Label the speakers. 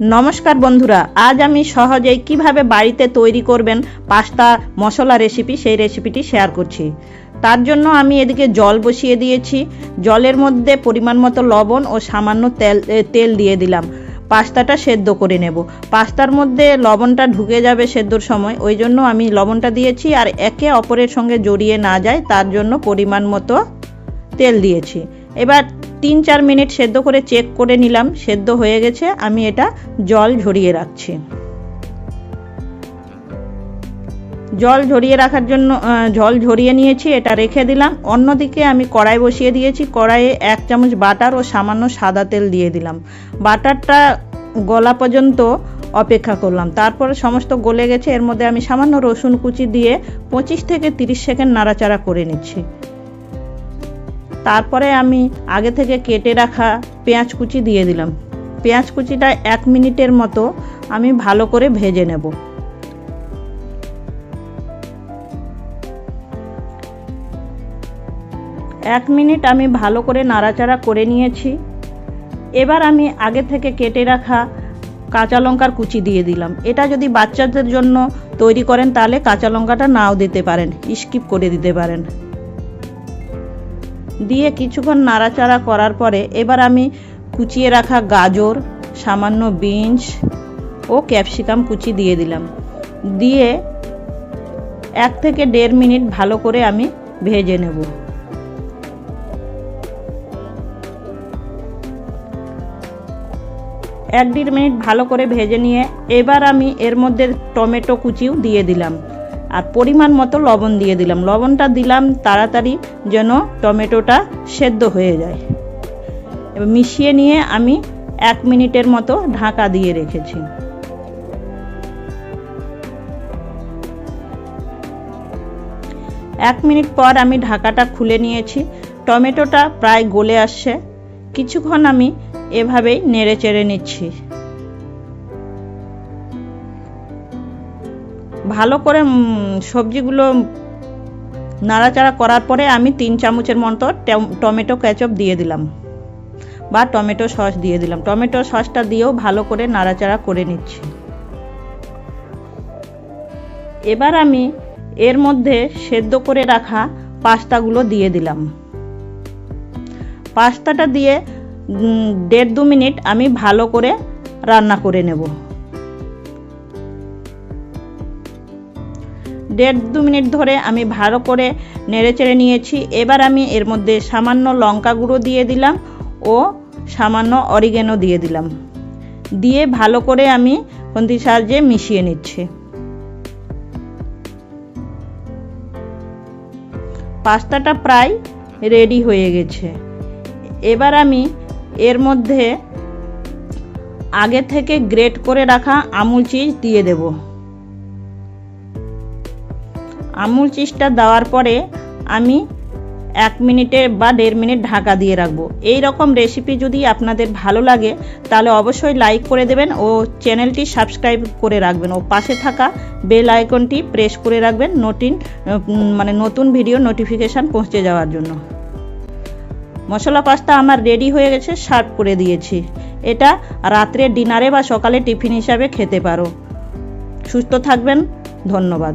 Speaker 1: নমস্কার বন্ধুরা, আজ আমি সহজেই কীভাবে বাড়িতে তৈরি করবেন পাস্তা, মশলা রেসিপি সেই রেসিপিটি শেয়ার করছি। তার জন্য আমি এদিকে জল বসিয়ে দিয়েছি। জলের মধ্যে পরিমাণ মতো লবণ ও সামান্য তেল তেল দিয়ে দিলাম। পাস্তাটা সেদ্ধ করে নেব। পাস্তার মধ্যে লবণটা ঢুকে যাবে সেদ্ধর সময়, ওই জন্য আমি লবণটা দিয়েছি আর একে অপরের সঙ্গে জড়িয়ে না যায়, তার জন্য পরিমাণ মতো তেল দিয়েছি। এবার তিন চার মিনিট সেদ্ধ করে চেক করে নিলাম, সেদ্ধ হয়ে গেছে, আমি এটা জল ঝরিয়ে রাখছি। জল ঝরিয়ে রাখার জন্য জল ঝরিয়ে নিয়েছি, এটা রেখে দিলাম। অন্যদিকে আমি কড়াই বসিয়ে দিয়েছি, কড়াইয়ে এক চামচ বাটার ও সামান্য সাদা তেল দিয়ে দিলাম। বাটারটা গলা পর্যন্ত অপেক্ষা করলাম। তারপরে সমস্ত গলে গেছে, এর মধ্যে আমি সামান্য রসুন কুচি দিয়ে পঁচিশ থেকে তিরিশ সেকেন্ড নাড়াচাড়া করে নিচ্ছি। তারপরে আমি আগে থেকে কেটে রাখা পেঁয়াজ কুচি দিয়ে দিলাম। পেঁয়াজ কুচিটা এক মিনিটের মতো আমি ভালো করে ভেজে নেব। এক মিনিট আমি ভালো করে নাড়াচাড়া করে নিয়েছি। এবার আমি আগে থেকে কেটে রাখা কাঁচা লঙ্কার কুচি দিয়ে দিলাম। এটা যদি বাচ্চাদের জন্য তৈরি করেন তাহলে কাঁচা লঙ্কাটা নাও দিতে পারেন, স্কিপ করে দিতে পারেন। দিয়ে কিছুক্ষণ নাড়াচাড়া করার পরে এবার আমি কুচিয়ে রাখা গাজর, সামান্য বিনস ও ক্যাপসিকাম কুচি দিয়ে দিলাম। দিয়ে এক থেকে দেড় মিনিট ভালো করে আমি ভেজে নেব। এক দেড় মিনিট ভালো করে ভেজে নিয়ে এবার আমি এর মধ্যে টমেটো কুচিও দিয়ে দিলাম। আর পরিমাণ মতো লবণ দিয়ে দিলাম। লবণটা দিলাম তাড়াতাড়ি যেন টমেটোটা সেদ্ধ হয়ে যায়। এবার মিশিয়ে নিয়ে আমি এক মিনিটের মতো ঢাকা দিয়ে রেখেছি। এক মিনিট পর আমি ঢাকাটা খুলে নিয়েছি। টমেটোটা প্রায় গলে আসছে। কিছুক্ষণ আমি এভাবেই নেড়ে চেড়ে নিচ্ছি। ভালো করে সবজিগুলো নাড়াচাড়া করার পরে আমি তিন চামচের মতো টমেটো ক্যাচপ দিয়ে দিলাম বা টমেটো সস দিয়ে দিলাম। টমেটো সসটা দিয়েও ভালো করে নাড়াচাড়া করে নিচ্ছি। এবার আমি এর মধ্যে সেদ্ধ করে রাখা পাস্তাগুলো দিয়ে দিলাম। পাস্তাটা দিয়ে দেড় দু মিনিট আমি ভালো করে রান্না করে নেব। দেড় দু মিনিট ধরে আমি ভালো করে নেড়েচেড়ে নিয়েছি। এবার আমি এর মধ্যে সামান্য লঙ্কা গুঁড়ো দিয়ে দিলাম ও সামান্য অরিগেনো দিয়ে দিলাম। দিয়ে ভালো করে আমি খুন্তির সাহায্যে মিশিয়ে নিচ্ছি। পাস্তাটা প্রায় রেডি হয়ে গেছে। এবার আমি এর মধ্যে আগে থেকে গ্রেট করে রাখা আমুল চিজ দিয়ে দেব। আমুল চিজটা দেওয়ার পরে আমি এক মিনিটে বা দেড় মিনিট ঢাকা দিয়ে রাখব। এই রকম রেসিপি যদি আপনাদের ভালো লাগে, তাহলে অবশ্যই লাইক করে দেবেন ও চ্যানেলটি সাবস্ক্রাইব করে রাখবেন। ও পাশে থাকা বেল আইকনটি প্রেস করে রাখবেন নতুন মানে নতুন ভিডিও নোটিফিকেশান পৌঁছে যাওয়ার জন্য। মশলা পাস্তা আমার রেডি হয়ে গেছে সার্ভ করে দিয়েছি। এটা রাত্রে ডিনারে বা সকালে টিফিন হিসাবে খেতে পারো। সুস্থ থাকবেন, ধন্যবাদ।